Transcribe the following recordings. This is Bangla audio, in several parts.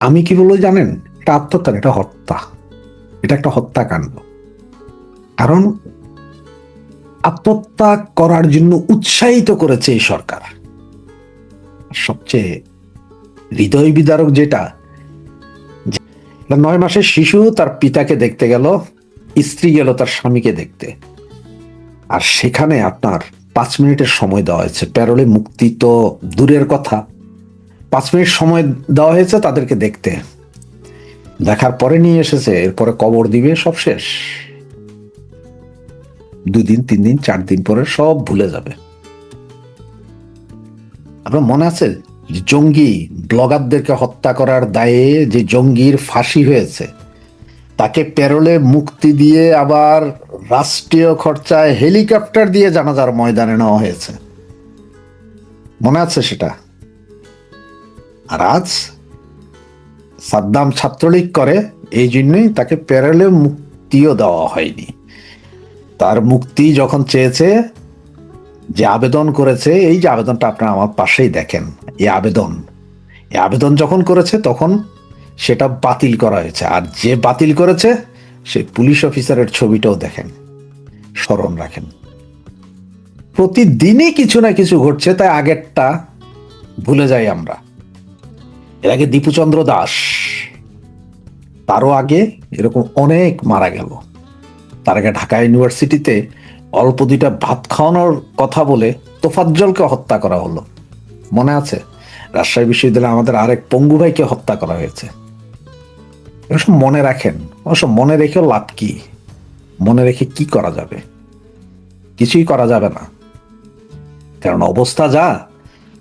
আমি কি বলব জানেন? এটা আত্মহত্যা এটা হত্যা। এটা একটা হত্যাকাণ্ড। কারণ আত্মহত্যা করার জন্য উৎসাহিত করেছে এই সরকার। সবচেয়ে হৃদয় বিদারক যেটা নয় মাসের শিশু তার পিতাকে দেখতে গেল, স্ত্রী গেল তার স্বামীকে দেখতে। আর সেখানে আপনার পাঁচ মিনিটের সময় দেওয়া হয়েছে। প্যারোলে মুক্তি তো দূরের কথা। পাঁচ মিনিট সময় দেওয়া হয়েছে তাদেরকে দেখতে। দেখার পরে নিয়ে এসেছে, এরপরে কবর দিবে, সব শেষ। দুদিন তিন দিন, চার দিন পরে সব ভুলে যাবে। আপনার মনে আছে জঙ্গি ব্লগারদেরকে হত্যা করার দায়ে যে জঙ্গির ফাঁসি হয়েছে, তাকে প্যারোলে মুক্তি দিয়ে আবার রাষ্ট্রীয় খরচায় হেলিকপ্টার দিয়ে জানাজার ময়দানে নেওয়া হয়েছে? মনে আছে সেটা? আর আজ সাদ্দাম ছাত্রলীগ করে, এই জন্যই তাকে প্যারোলে মুক্তিও দেওয়া হয়নি। তার মুক্তি যখন চেয়েছে, যে আবেদন করেছে, এই যে আবেদনটা আপনারা আমার পাশেই দেখেন, এই আবেদন। এই আবেদন যখন করেছে, তখন সেটা বাতিল করা হয়েছে। আর যে বাতিল করেছে, সেই পুলিশ অফিসারের ছবিটাও দেখেন, স্মরণ রাখেন। প্রতিদিনই কিছু না কিছু ঘটছে, তাই আগেরটা ভুলে যাই আমরা। এর আগে দীপুচন্দ্র দাস। তারও আগে এরকম অনেক মারা গেল। তার আগে ঢাকা ইউনিভার্সিটিতে অল্প দুইটা ভাত খাওয়ানোর কথা বলে তোফাজ্জলকে হত্যা করা হলো। মনে আছে? রাজশাহী বিশ্ববিদ্যালয়ে আমাদের আরেক পঙ্গু ভাইকে হত্যা করা হয়েছে। এসব মনে রাখেন ওসব মনে রেখেও লাভ কি? মনে রেখে কি করা যাবে? কিছুই করা যাবে না। কারণ অবস্থা যা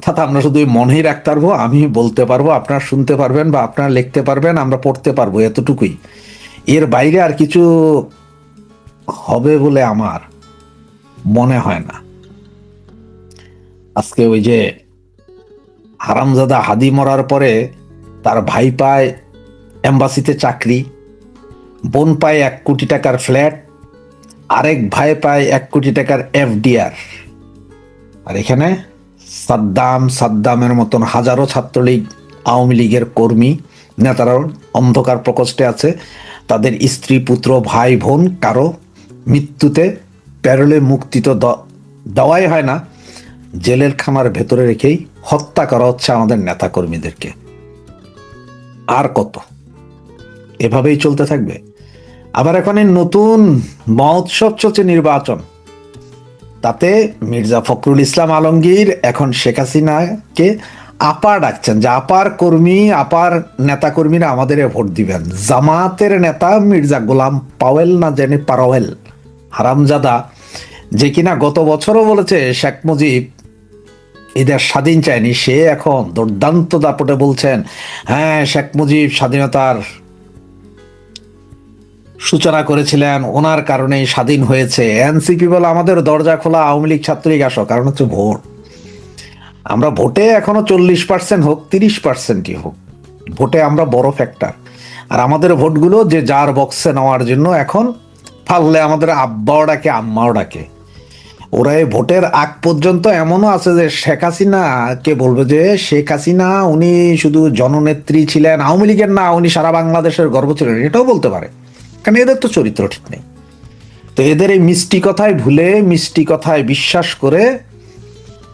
তাতে আমরা শুধু মনেই রাখতে পারব, আমি বলতে পারব, আপনারা শুনতে পারবেন বা আপনারা লিখতে পারবেন, আমরা পড়তে পারব এতটুকুই। এর বাইরে আর কিছু হবে বলে আমার মনে হয় না। আজকে ওই যে হারামজাদা হাদি মরার পরে তার ভাই পায় এম্বাসিতে চাকরি, বোন পায় এক কোটি টাকার ফ্ল্যাট, আরেক ভাই পায় এক কোটি টাকার এফডিআর। আর এখানে সাদ্দাম সাদ্দামের মতন হাজারো ছাত্রলীগ আওয়ামী লীগের কর্মী নেতারাও অন্ধকার প্রকোষ্ঠে আছে। তাদের স্ত্রী, পুত্র, ভাই, বোন কারও মৃত্যুতে প্যারোলে মুক্তি তো দেওয়াই হয় না। জেলের খামার ভেতরে রেখেই হত্যা করা হচ্ছে আমাদের নেতা কর্মীদেরকে আর কত? এভাবেই চলতে থাকবে। আবার এখন নতুন মহোৎসব চলছে নির্বাচন। তাতে মির্জা ফখরুল ইসলাম আলমগীর এখন শেখ হাসিনাকে আপা ডাকছেন যে আপার কর্মী, আপার নেতা কর্মীরা আমাদের ভোট দিবেন। জামাতের নেতা মির্জা গোলাম পাওয়েল না জেনে পারওয়েল? হারামজাদা, যে কিনা গত বছরও বলেছে, শেখ মুজিব এদের স্বাধীন চায়নি, সে এখন দুর্দান্ত দাপটে বলছেন হ্যাঁ শেখ মুজিব স্বাধীনতার সূচনা করেছিলেন, ওনার কারণেই স্বাধীন হয়েছে। এনসিপি বলে আমাদের দরজা খোলা আওয়ামী লীগ ছাত্রলীগ আসো, কারণ হচ্ছে ভোট। আমরা ভোটে এখনও চল্লিশ পার্সেন্ট হোক, তিরিশ পার্সেন্টই হোক, ভোটে আমরা বড় ফ্যাক্টর আর আমাদের ভোটগুলো যে যার বক্সে নেওয়ার জন্য এখন ফাললে আমাদের আব্বাও ডাকে, আম্মাও ডাকে। ওরা এই ভোটের আগ পর্যন্ত এমনও আছে যে শেখ হাসিনাকে বলবে যে, শেখ হাসিনা, উনি শুধু জননেত্রী ছিলেন, আওয়ামী লীগের না, উনি সারা বাংলাদেশের গর্ব ছিলেন। এটাও বলতে পারে। কারণ এদের তো চরিত্র ঠিক নেই। তো এদের এই মিষ্টি কথায় ভুলে, মিষ্টি কথায় বিশ্বাস করে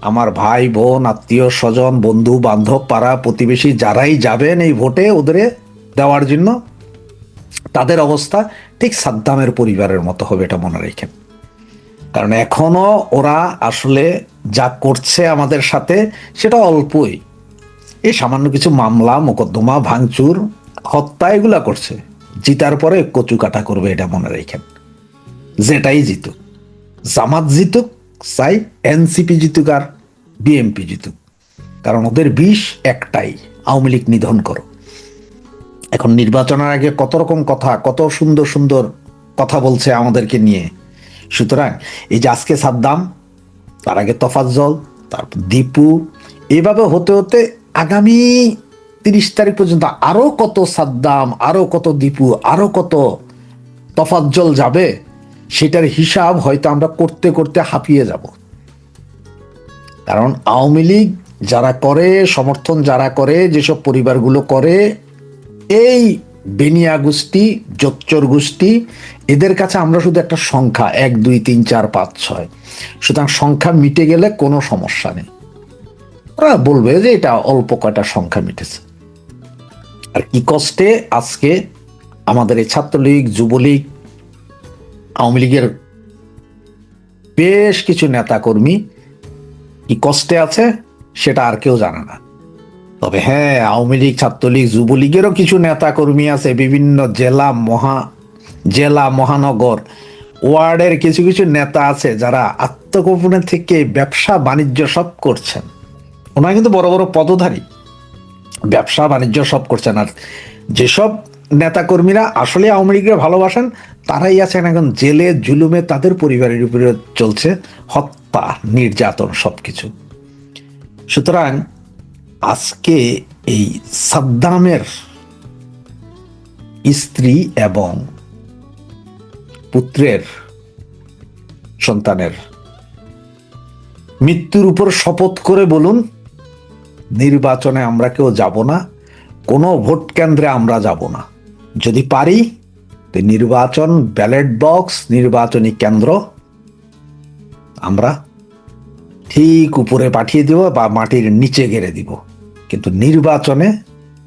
আমার ভাই, বোন, আত্মীয়, স্বজন, বন্ধু, বান্ধব, পাড়া, প্রতিবেশী যারাই যাবেন এই ভোটে ওদের দেওয়ার জন্য, তাদের অবস্থা ঠিক সাদ্দামের পরিবারের মতো হবে এটা মনে রেখেন কারণ এখনও ওরা আসলে যা করছে আমাদের সাথে সেটা অল্পই। এই সামান্য কিছু মামলা, মোকদ্দমা, ভাঙচুর, হত্যা এগুলা করছে। জিতার পরে কচু কাটা করবে এটা মনে রেখেন। যেটাই জিতুক। জামাত জিতুক, চাই এনসিপি জিতুক আর বিএমপি জিতুক। কারণ ওদের বিষ একটাই, আওয়ামী লীগ নিধন করো। এখন নির্বাচনের আগে কত রকম কথা, কত সুন্দর সুন্দর কথা বলছে আমাদেরকে নিয়ে। সুতরাং এই যে আজকে সাদ্দাম, তার আগে তফাজ্জল, তারপর দীপু, এভাবে হতে হতে আগামী তিরিশ তারিখ পর্যন্ত আরও কত সাদ্দাম, আরও কত দীপু, আরও কত তফাজ্জল যাবে, সেটার হিসাব হয়তো আমরা করতে করতে হাঁপিয়ে যাব। কারণ আওয়ামী লীগ যারা করে, সমর্থন যারা করে, যেসব পরিবারগুলো করে, এই বেনিয়া গোষ্ঠী, জোচ্চর গোষ্ঠী, এদের কাছে আমরা শুধু একটা সংখ্যা, এক, দুই, তিন, চার, পাঁচ, ছয়। সুতরাং সংখ্যা মিটে গেলে কোনো সমস্যা নেই। ওরা বলবে যে এটা অল্প কয়টা সংখ্যা মিটেছে। আর কি কষ্টে আজকে আমাদের এই ছাত্রলীগ, যুবলীগ, আওয়ামী লীগের বেশ কিছু নেতাকর্মী কি কষ্টে আছে সেটা আর কেউ জানে না। তবে হ্যাঁ আওয়ামী লীগ, ছাত্রলীগ, যুবলীগেরও কিছু নেতাকর্মী আছে, বিভিন্ন জেলা মহা, জেলা মহানগর ওয়ার্ডের কিছু কিছু নেতা আছে যারা আত্মগোপনে থেকে ব্যবসা বাণিজ্য সব করছেন। ওনারা কিন্তু বড় বড় পদধারী। ব্যবসা বাণিজ্য সব করছেন। আর যেসব নেতাকর্মীরা আসলে আওয়ামী লীগকে ভালোবাসেন, তারাই আছেন এখন জেলে, জুলুমে তাদের পরিবারের উপরে চলছে হত্যা, নির্যাতন সবকিছু। সুতরাং আজকে এই সাদ্দামের স্ত্রী এবং পুত্রের সন্তানের মৃত্যুর উপর শপথ করে বলুন নির্বাচনে আমরা কেউ যাব না, কোনো ভোট কেন্দ্রে আমরা যাব না। যদি পারি, তো নির্বাচন ব্যালট বক্স, নির্বাচনী কেন্দ্র আমরা ঠিক উপরে পাঠিয়ে দিব বা মাটির নিচে গেড়ে দিব। কিন্তু নির্বাচনে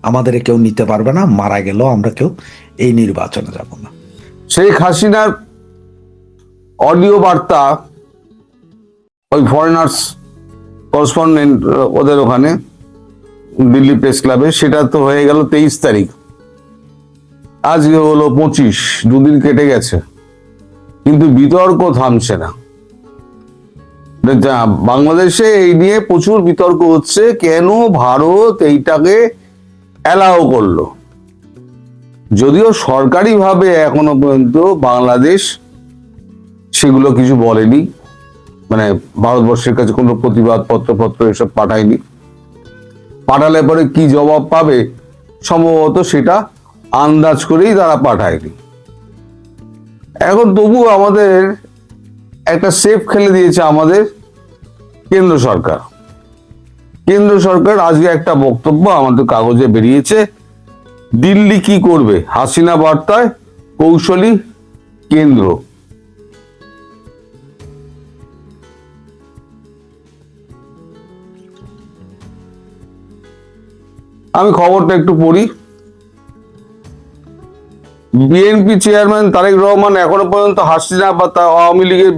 আমাদের কেউ নিতে পারবে না, মারা গেলেও আমরা কেউ এই নির্বাচনে যাব না। শেখ হাসিনার অডিও বার্তা, ওই ফরেনার্স করসপন্ডেন্ট ওদের ওখানে, দিল্লি প্রেস ক্লাবে সেটা তো হয়ে গেল তেইশ তারিখ। আজকে হলো পঁচিশ, দুদিন কেটে গেছে। কিন্তু বিতর্ক থামছে না। বাংলাদেশে এই নিয়ে প্রচুর বিতর্ক হচ্ছে, কেন ভারত এইটাকে অ্যালাও করল? যদিও সরকারিভাবে এখনও পর্যন্ত বাংলাদেশ সেগুলো কিছু বলেনি। মানে ভারতবর্ষের কাছে কোনো প্রতিবাদ পত্রপত্র এসব পাঠায়নি। পাঠালে পরে কি জবাব পাবে? সম্ভবত সেটা আন্দাজ করেই তারা পাঠায়নি। এখন তবু আমাদের একটা সেফ খেলে দিয়েছে আমাদের কেন্দ্র সরকার। কেন্দ্র সরকার আজকে একটা বক্তব্য আমাদের কাগজে বেরিয়েছে, দিল্লি কি করবে? হাসিনা বার্তায় কৌশলী কেন্দ্র। আমি খবরটা একটু পড়ি। বিএনপি চেয়ারম্যান তারেক রহমান এখনও পর্যন্ত হাসিনা বা তা আওয়ামী লীগের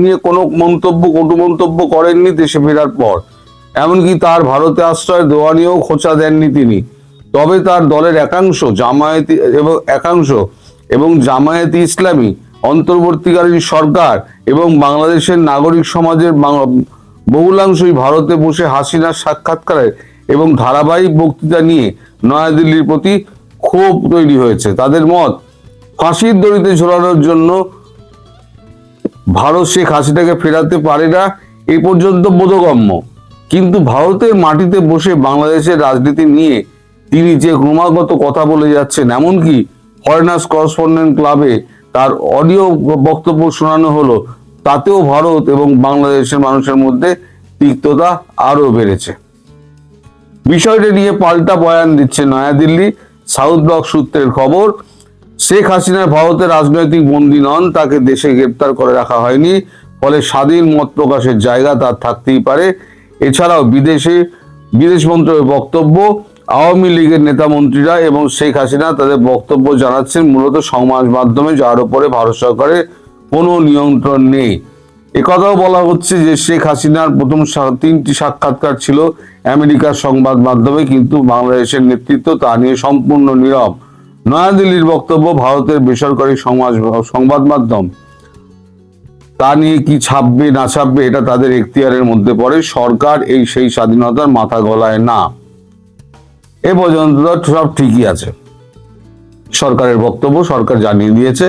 নিয়ে কোনো মন্তব্য, কটু মন্তব্য করেননি দেশে ফেরার পর। এমনকি তার ভারতে আশ্রয় দেওয়া নিয়েও খোঁচা দেননি তিনি। তবে তার দলের একাংশ জামায়াতি এবং একাংশ এবং জামায়াতি ইসলামী, অন্তর্বর্তীকালীন সরকার এবং বাংলাদেশের নাগরিক সমাজের বহুলাংশই ভারতে বসে হাসিনার সাক্ষাৎকারে এবং ধারাবাহিক বক্তৃতা নিয়ে নয়াদিল্লির প্রতি ক্ষোভ তৈরি হয়েছে। তাদের মত, ফাঁসির দড়িতে ঝোলানোর জন্য ভারত শেখ হাসিনাকে ফেরাতে পারে না এ পর্যন্ত বোধগম্য। কিন্তু ভারতের মাটিতে বসে বাংলাদেশের রাজনীতি নিয়ে তিনি যে ক্রমাগত কথা বলে যাচ্ছেন, এমনকি ফরেনার্স করসপন্ডেন্ট ক্লাবে তার অডিও বক্তব্য শোনানো হলো, তাতেও ভারত এবং বাংলাদেশের মানুষের মধ্যে তিক্ততা আরও বেড়েছে। বিষয়টি নিয়ে পাল্টা বয়ান দিচ্ছে নয়াদিল্লি সাউথ ব্লক সূত্রের খবর। শেখ হাসিনা ভারতের রাজনৈতিক বন্দী নন, তাকে দেশে গ্রেপ্তার করে রাখা হয়নি, ফলে স্বাধীন মত প্রকাশের জায়গা তার থাকতেই পারে। এছাড়াও বিদেশে, বিদেশ মন্ত্রকের বক্তব্য, আওয়ামী লীগের নেতা মন্ত্রীরা এবং শেখ হাসিনা তাদের বক্তব্য জানাচ্ছেন, মূলত সমাজ মাধ্যমে, যার উপরে ভারত সরকারের কোনো নিয়ন্ত্রণ নেই। একথাও বলা হচ্ছে যে শেখ হাসিনার প্রথম তিনটি সাক্ষাৎকার ছিল আমেরিকার সংবাদ মাধ্যমে, কিন্তু বাংলাদেশের নেতৃত্ব তা নিয়ে সম্পূর্ণ নীরব। নয়াদিল্লির বক্তব্য, ভারতের বেসরকারি সমাজ সংবাদ মাধ্যম। তা নিয়ে কি ছাপবে, না ছাপবে, এটা তাদের এখতিয়ারের মধ্যে পড়ে। সরকার এই সেই স্বাধীনতার মাথা গলায় না। এ পর্যন্ত সব ঠিকই আছে। সরকারের বক্তব্য সরকার জানিয়ে দিয়েছে।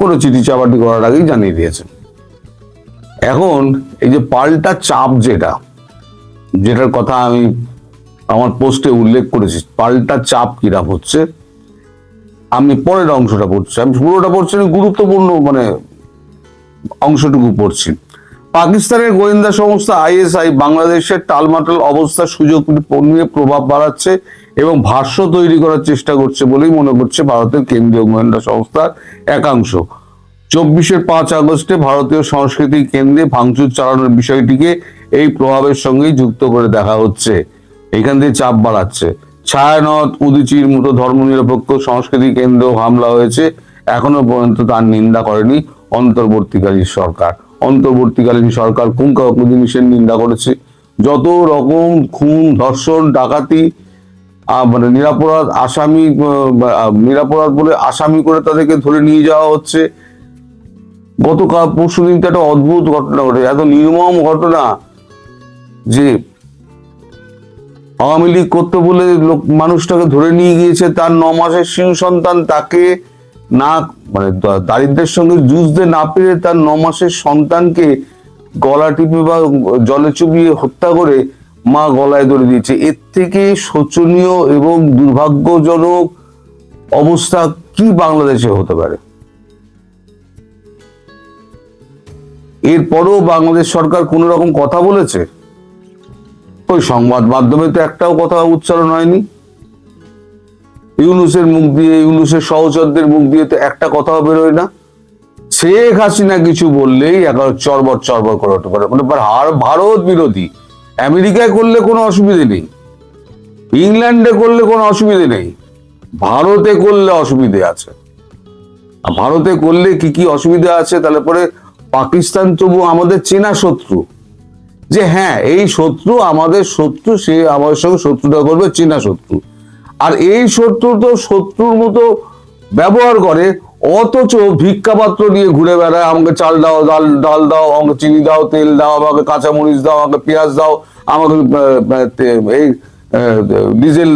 কোনো চিঠি চাপাটি করার আগেই জানিয়ে দিয়েছে। এখন এই যে পাল্টা চাপ যেটা, যেটার কথা আমি আমার পোস্টে উল্লেখ করেছি, পাল্টা চাপ কিরা হচ্ছে, আমি পরের অংশটা পড়ছি। আমি পুরোটা পড়ছি গুরুত্বপূর্ণ মানে অংশটুকু পড়ছি। পাকিস্তানের গোয়েন্দা সংস্থা আইএসআই বাংলাদেশের টালমাটাল অবস্থার সুযোগ নিয়ে প্রভাব বাড়াচ্ছে এবং ভাষ্য তৈরি করার চেষ্টা করছে বলেই মনে করছে ভারতের কেন্দ্রীয় গোয়েন্দা সংস্থার একাংশ। চব্বিশের পাঁচ আগস্টে ভারতীয় সংস্কৃতি কেন্দ্রে ভাঙচুর চালানোর বিষয়টিকে এই প্রভাবের সঙ্গেই যুক্ত করে দেখা হচ্ছে। এখান থেকে চাপ বাড়াচ্ছে। ছায়ানট, উদিচির মতো ধর্মনিরপেক্ষ সংস্কৃতি কেন্দ্র হামলা হয়েছে। এখনও পর্যন্ত তার নিন্দা করেনি অন্তর্বর্তীকালীন সরকার। অন্তর্বর্তীকালীন সরকার কোন জিনিসের নিন্দা করেছে। যত রকম খুন, ধর্ষণ, ডাকাতি মানে নিরাপরাধ আসামি নিরাপরাধ বলে আসামি করে তাদেরকে ধরে নিয়ে যাওয়া হচ্ছে। গতকাল পরশু দিন একটা অদ্ভুত ঘটনা ঘটে, এত নির্মম ঘটনা যে আওয়ামী লীগ করতে বলে লোক, মানুষটাকে ধরে নিয়ে গিয়েছে, তার ন মাসের শিশু সন্তান, তাকে না মানে দ- দারিদ্র্যের সঙ্গে যুঝতে না পেরে তার ন মাসের সন্তানকে গলা টিপে বা জলে চুবিয়ে হত্যা করে মা গলায় ধরে দিয়েছে। এর থেকে শোচনীয় এবং দুর্ভাগ্যজনক অবস্থা কি বাংলাদেশে হতে পারে? এরপরও বাংলাদেশ সরকার কোন রকম কথা বলেছে? ওই সংবাদ মাধ্যমে তো একটাও কথা উচ্চারণ হয়নি। ইউনুসের মুখ দিয়ে, ইউনুসের সহচরদের মুখ দিয়ে তো একটা কথাও বেরোয় না। শেখ হাসিনা কিছু বললেই এখন চরবর চরবর করে উঠতে পারে। মানে ভার- ভারত বিরোধী। আমেরিকায় করলে কোনো অসুবিধে নেই। ইংল্যান্ডে করলে কোনো অসুবিধে নেই। ভারতে করলে অসুবিধে আছে। ভারতে করলে কি কি অসুবিধা আছে? তাহলে পরে পাকিস্তান তবু আমাদের চেনা শত্রু। যে হ্যাঁ এই শত্রু, আমাদের শত্রু, সে আমাদের সঙ্গে শত্রুতা করবে, চেনা শত্রু। আর এই শত্রু তো শত্রুর মতো ব্যবহার করে, অথচ ভিক্ষাপাত্র নিয়ে ঘুরে বেড়ায়, আমাকে চাল দাও, ডাল ডাল দাও, আমাকে চিনি দাও, তেল দাও, আমাকে কাঁচামরিচ দাও, আমাকে পেঁয়াজ দাও, আমাকে এই ডিজেল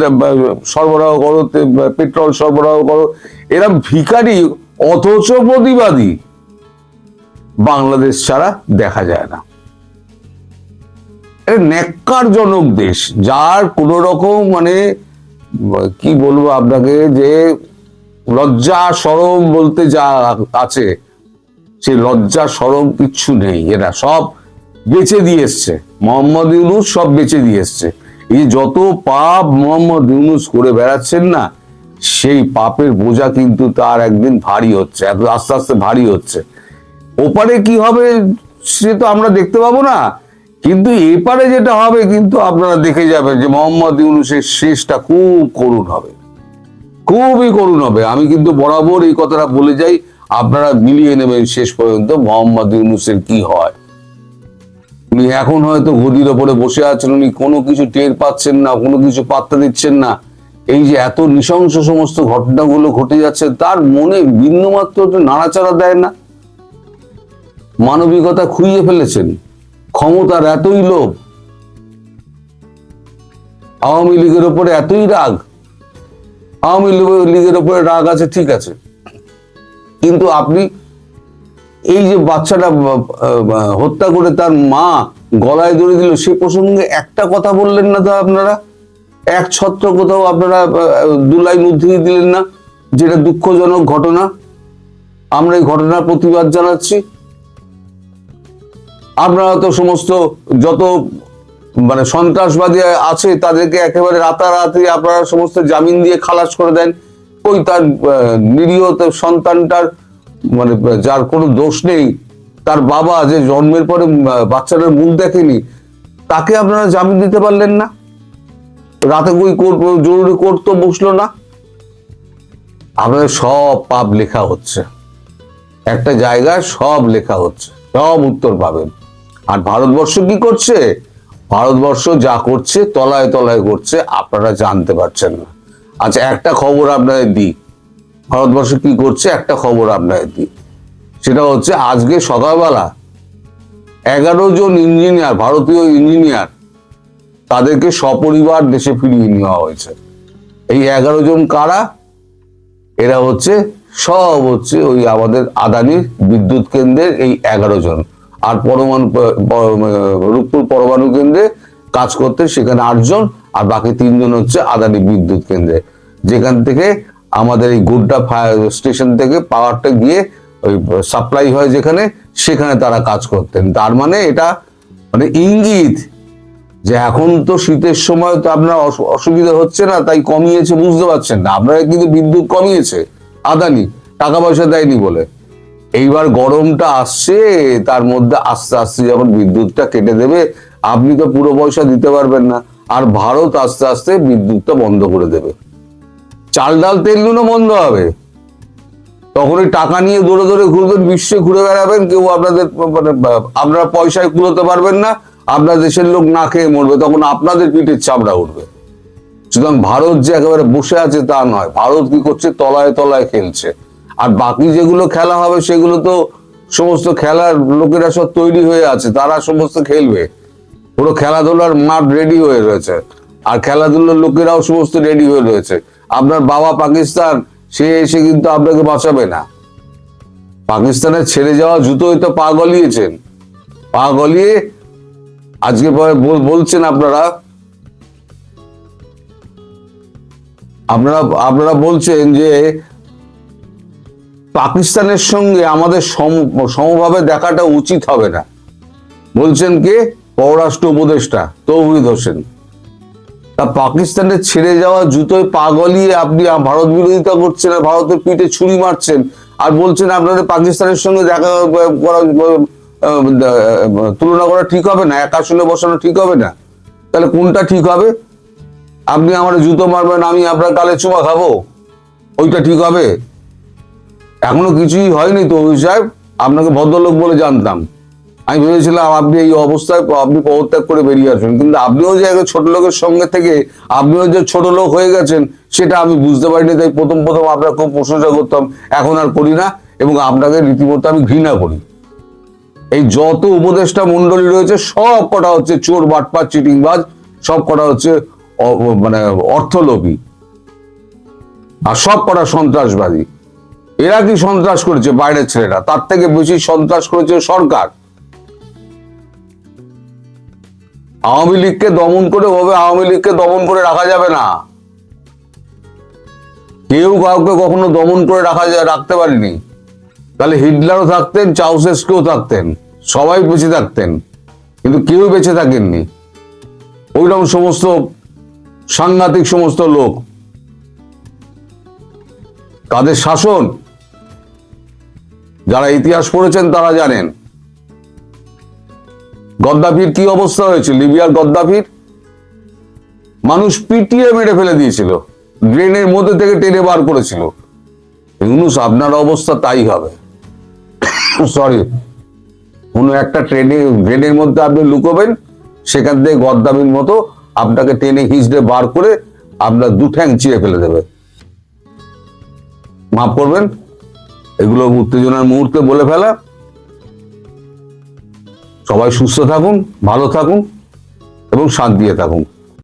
সরবরাহ করো পেট্রোল সরবরাহ করো। এরা ভিখারি, অথচ প্রতিবাদী। বাংলাদেশ ছাড়া দেখা যায় না। ন্যাক্কারজনক দেশ, যার কোন রকম মানে কি বলব আপনাকে, যে লজ্জা সরম বলতে যা আছে সেই লজ্জা সরম কিচ্ছু নেই। এরা সব বেচে দিয়ে এসছে। মোহাম্মদ ইউনুস সব বেচে দিয়ে এসছে। এই যত পাপ মোহাম্মদ ইউনুস করে বেড়াচ্ছেন না, সেই পাপের বোঝা কিন্তু তার একদিন ভারী হচ্ছে এত আস্তে আস্তে ভারী হচ্ছে। ওপারে কি হবে সে তো আমরা দেখতে পাবো না। কিন্তু এপারে যেটা হবে কিন্তু আপনারা দেখে যাবেন যে মোহাম্মদ ইউনুসের শেষটা খুব করুণ হবে। খুবই করুণ হবে। আমি কিন্তু বরাবর এই কথাটা বলে যাই, আপনারা মিলিয়ে নেবেন শেষ পর্যন্ত মোহাম্মদ ইউনুসের কি হয়। উনি এখন হয়তো গদির ওপরে বসে আছেন, উনি কোনো কিছু টের পাচ্ছেন না, কোনো কিছু পাত্তা দিচ্ছেন না। এই যে এত নৃশংস সমস্ত ঘটনাগুলো ঘটে যাচ্ছে, তার মনে বিন্দুমাত্র নাড়াচাড়া দেয় না। মানবিকতা খুইয়ে ফেলেছেন। ক্ষমতার এতই লোভ। আওয়ামী লীগের ওপরে এতই রাগ। আওয়ামী লীগ- লীগের ওপরে রাগ আছে ঠিক আছে। কিন্তু আপনি এই যে বাচ্চাটা হত্যা করে তার মা গলায় ধরে দিল সে প্রসঙ্গে একটা কথা বললেন না তো আপনারা? এক ছত্র কোথাও আপনারা আহ, দু লাইন উদ্ধৃতি দিলেন না? যেটা দুঃখজনক ঘটনা। আমরা এই ঘটনার প্রতিবাদ জানাচ্ছি। আপনারা তো সমস্ত যত মানে সন্ত্রাসবাদী আছে, তাদেরকে একেবারে রাতারাতি আপনারা সমস্ত জামিন দিয়ে খালাস করে দেন। ওই তার নিরীহ সন্তানটার মানে যার কোনো দোষ নেই, তার বাবা যে জন্মের পরে বাচ্চাটার মুখ দেখেনি, তাকে আপনারা জামিন দিতে পারলেন না? রাতে কোর্ট জরুরি কোর্ট তো বসল না? আপনাদের সব পাপ লেখা হচ্ছে। একটা জায়গায় সব লেখা হচ্ছে, সব উত্তর পাবেন। আর ভারতবর্ষ কি করছে? ভারতবর্ষ যা করছে, তলায় তলায় করছে, আপনারা জানতে পারছেন না। আচ্ছা একটা খবর আপনাদের দিই। ভারতবর্ষ কি করছে, একটা খবর আপনাদের দিই। সেটা হচ্ছে, আজকে সকালবেলা এগারো জন ইঞ্জিনিয়ার, ভারতীয় ইঞ্জিনিয়ার, তাদেরকে সপরিবার দেশে ফিরিয়ে নেওয়া হয়েছে। এই এগারো জন কারা? এরা হচ্ছে, সব হচ্ছে ওই আমাদের আদানির বিদ্যুৎ কেন্দ্রের এই এগারো জন। আর পরমাণু রূপপুর পরমাণু কেন্দ্রে কাজ করতে সেখানে আটজন, আর বাকি তিনজন হচ্ছে আদানি বিদ্যুৎ কেন্দ্রে। যেখান থেকে আমাদের এই গুড্ডা ফায়ার স্টেশন থেকে পাওয়ারটা গিয়ে ওই সাপ্লাই হয় যেখানে, সেখানে তারা কাজ করতেন। তার মানে এটা মানে ইঙ্গিত যে এখন তো শীতের সময় তো আপনার অসুবিধা হচ্ছে না, তাই কমিয়েছে, বুঝতে পারছেন না। আপনারা কিন্তু বিদ্যুৎ কমিয়েছে, আদানি, টাকা পয়সা দেয়নি বলে। এইবার গরমটা আসছে, তার মধ্যে আস্তে আস্তে যখন বিদ্যুৎটা কেটে দেবে, আপনি তো পুরো পয়সা দিতে পারবেন না, আর ভারত আস্তে আস্তে বিদ্যুৎটা বন্ধ করে দেবে। চাল ডাল তেল নুনও বন্ধ হবে। তখন ওই টাকা নিয়ে দৌড়ে দৌড়ে ঘুরবেন, বিশ্বে ঘুরে বেড়াবেন, কেউ আপনাদের মানে আপনারা পয়সায় কুলোতে পারবেন না, আপনার দেশের লোক না খেয়ে মরবে, তখন আপনাদের পিঠের চামড়া উঠবে। সুতরাং ভারত যে একেবারে বসে আছে তা নয়, ভারত কি করছে, তলায় তলায় খেলছে। আর বাকি যেগুলো খেলা হবে সেগুলো তো সমস্ত খেলার লোকেরা সব তৈরি হয়ে আছে, তারা সমস্ত খেলবে। পুরো খেলাধুলার মাঠ রেডি হয়ে রয়েছে। আর খেলাধুলার লোকেরাও সমস্ত রেডি হয়ে রয়েছে। আপনার বাবা পাকিস্তান, সে এসে কিন্তু আপনাকে বাঁচাবে না। পাকিস্তানের ছেড়ে যাওয়া জুতোই তো পা গলিয়েছেন। পা গলিয়ে আজকে পরে বলছেন আপনারা আপনারা আপনারা বলছেন যে পাকিস্তানের সঙ্গে আমাদের সম- সমভাবে দেখাটা উচিত হবে না। বলছেন কে? পররাষ্ট্র উপদেষ্টা তৌহিদ হোসেন। তা পাকিস্তানের ছেড়ে যাওয়া জুতোয় পা গলিয়ে আপনি ভারত বিরোধিতা করছেন আর ভারতের পিঠে ছুরি মারছেন আর বলছেন আপনাদের পাকিস্তানের সঙ্গে দেখা করা তুলনা করা ঠিক হবে না, এক আসনে বসানো ঠিক হবে না। তাহলে কোনটা ঠিক হবে? আপনি আমার জুতো মারবেন, আমি আপনার গালে চুমা খাব, ওইটা ঠিক হবে? এখনও কিছুই হয়নি তো ওই সাহেব, আপনাকে ভদ্রলোক বলে জানতাম। আমি ভেবেছিলাম আপনি এই অবস্থায় আপনি পদত্যাগ করে বেরিয়ে আসবেন, কিন্তু আপনিও যে ছোট লোকের সঙ্গে থেকে আপনিও যে ছোট লোক হয়ে গেছেন, সেটা আমি বুঝতে পারিনি, তাই প্রথম প্রথম আপনার খুব প্রশংসা করতাম, এখন আর করি না, এবং আপনাকে রীতিমতো আমি ঘৃণা করি। এই যত উপদেষ্টা মন্ডলী রয়েছে, সব কটা হচ্ছে চোর বাটপার চিটিংবাজ, সব কটা হচ্ছে মানে অর্থলোভী। আর সব কটা সন্ত্রাসবাদী। এরা কি সন্ত্রাস করেছে বাইরের ছেলেরা? তার থেকে বেশি সন্ত্রাস করেছে সরকার। আওয়ামী লীগকে দমন করে ভাবে আওয়ামী লীগকে দমন করে রাখা যাবে না। কেউ কাউকে কখনো দমন করে রাখা যায়, রাখতে পারেনি। তাহলে হিটলারও থাকতেন, চাউসেসকেও থাকতেন, সবাই বেঁচে থাকতেন, কিন্তু কেউ বেঁচে থাকেননি। ওইরকম সমস্ত সাংঘাতিক সমস্ত লোক। তাদের শাসন যারা ইতিহাস পড়েছেন তারা জানেন। গদ্দাফির কি অবস্থা হয়েছিল লিবিয়ার গদ্দাফির? মানুষ পিটিয়ে মেরে ফেলে দিয়েছিল। ড্রেনের মধ্যে থেকে টেনে বার করেছিল। ইউনুস, আপনার অবস্থা তাই হবে। সরি। কোনো একটা ট্রেনে, ড্রেনের মধ্যে আপনি লুকোবেন, সেখান থেকে গদ্দামির মতো আপনাকে টেনে হিঁচড়ে বার করে আপনার দু ঠ্যাং চিড়ে ফেলে দেবে। মাফ করবেন। এগুলো উত্তেজনার মুহূর্তে বলে ফেলা। সবাই সুস্থ থাকুন ভালো থাকুন এবং শান্তিতে থাকুন।